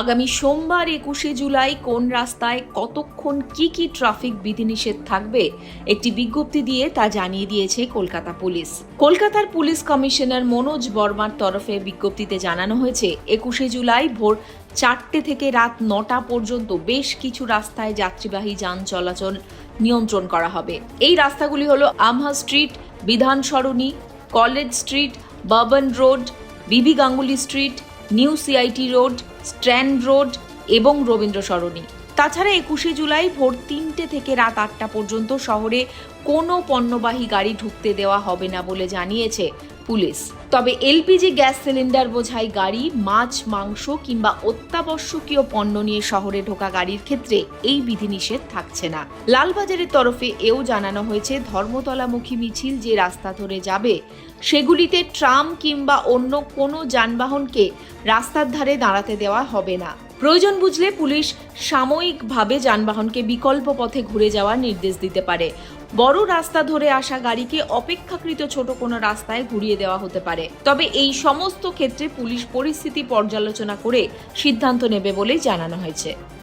আগামী সোমবার একুশে জুলাই কোন রাস্তায় কতক্ষণ কি কি ট্রাফিক বিধিনিষেধ থাকবে একটি বিজ্ঞপ্তি দিয়ে তা জানিয়ে দিয়েছে কলকাতা পুলিশ। কলকাতার পুলিশ কমিশনার মনোজ বর্মার তরফে বিজ্ঞপ্তিতে জানানো হয়েছে, একুশে জুলাই ভোর চারটে থেকে রাত নটা পর্যন্ত বেশ কিছু রাস্তায় যাত্রীবাহী যান চলাচল নিয়ন্ত্রণ করা হবে। এই রাস্তাগুলি হলো আমহা street, Bidhan Sarani, college street, Brabourne road, B B Ganguly street, new CIT road strand road এবং রবীন্দ্র সরণি। তাছাড়া একুশে জুলাই ভোর তিনটে থেকে রাত আটটা পর্যন্ত শহরে কোনো পণ্যবাহী গাড়ি ঢুকতে দেওয়া হবে না বলে জানিয়েছে পুলিশ। তবে এলপিজি গ্যাস সিলিন্ডার বোঝাই গাড়ি, মাছ, মাংস কিংবা অত্যাবশ্যকীয় পণ্য নিয়ে শহরে ঢোকা গাড়ির ক্ষেত্রে এই বিধিনিষেধ থাকছে না। লালবাজারের তরফে এও জানানো হয়েছে, ধর্মতলামুখী মিছিল যে রাস্তা ধরে যাবে, সেগুলিতে ট্রাম কিংবা অন্য কোনো যানবাহনকে রাস্তার ধারে দাঁড়াতে দেওয়া হবে না। প্রয়োজন বুঝলে পুলিশ সাময়িকভাবে যানবাহনকে বিকল্প পথে ঘুরে যাওয়ার নির্দেশ দিতে পারে। বড় রাস্তা ধরে আসা গাড়িকে অপেক্ষাকৃত ছোট কোনো রাস্তায় ঘুরিয়ে দেওয়া হতে পারে। তবে এই সমস্ত ক্ষেত্রে পুলিশ পরিস্থিতি পর্যালোচনা করে সিদ্ধান্ত নেবে বলেই জানানো হয়েছে।